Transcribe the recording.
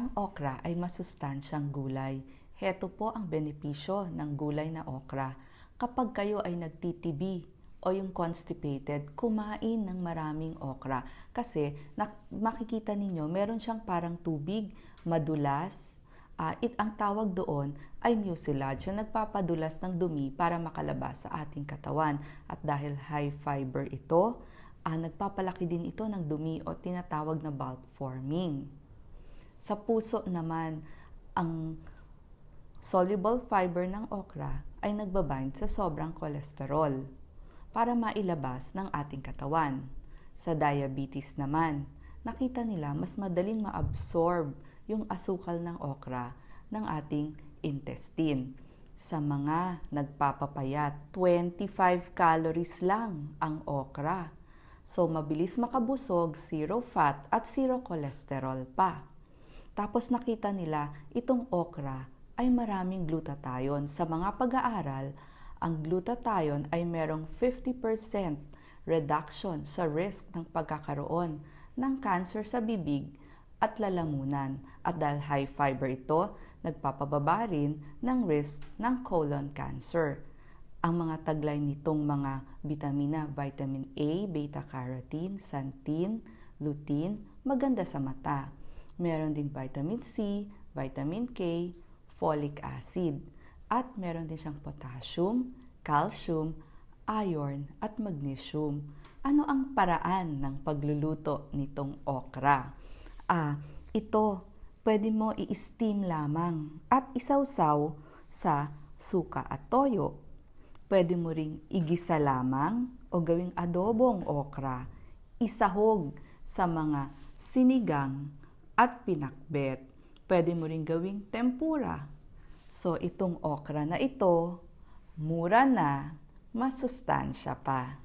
Ang okra ay masustansyang gulay. Heto po ang benepisyo ng gulay na okra. Kapag kayo ay nagtitibi o yung constipated, kumain ng maraming okra. Kasi na, makikita ninyo, meron siyang parang tubig, madulas. Uh, it, ang tawag doon ay mucilage, yung nagpapadulas ng dumi para makalabas sa ating katawan. At dahil high fiber ito, uh, nagpapalaki din ito ng dumi o tinatawag na bulk forming. Sa puso naman, ang soluble fiber ng okra ay nagbabind sa sobrang kolesterol para mailabas ng ating katawan. Sa diabetes naman, nakita nila mas madaling maabsorb yung asukal ng okra ng ating intestine. Sa mga nagpapapayat, 25 calories lang ang okra. So, mabilis makabusog, zero fat at zero cholesterol pa. Tapos nakita nila itong okra ay maraming glutathione. Sa mga pag-aaral, ang glutathione ay merong 50% reduction sa risk ng pagkakaroon ng cancer sa bibig at lalamunan. At dahil high fiber ito, nagpapababa rin ng risk ng colon cancer. Ang mga taglay nitong mga vitamina, vitamin A, beta-carotene, xanthin, lutein, maganda sa mata Meron ding vitamin C, vitamin K, folic acid, at meron din siyang potassium, calcium, iron, at magnesium. Ano ang paraan ng pagluluto nitong okra? Ah, ito, pwede mo i-steam lamang at isawsaw sa suka at toyo. Pwede mo ring igisa lamang o gawing adobong okra. Isahog sa mga sinigang at pinakbet. Pwede mo rin gawing tempura. So itong okra na ito, mura na, masustansya pa.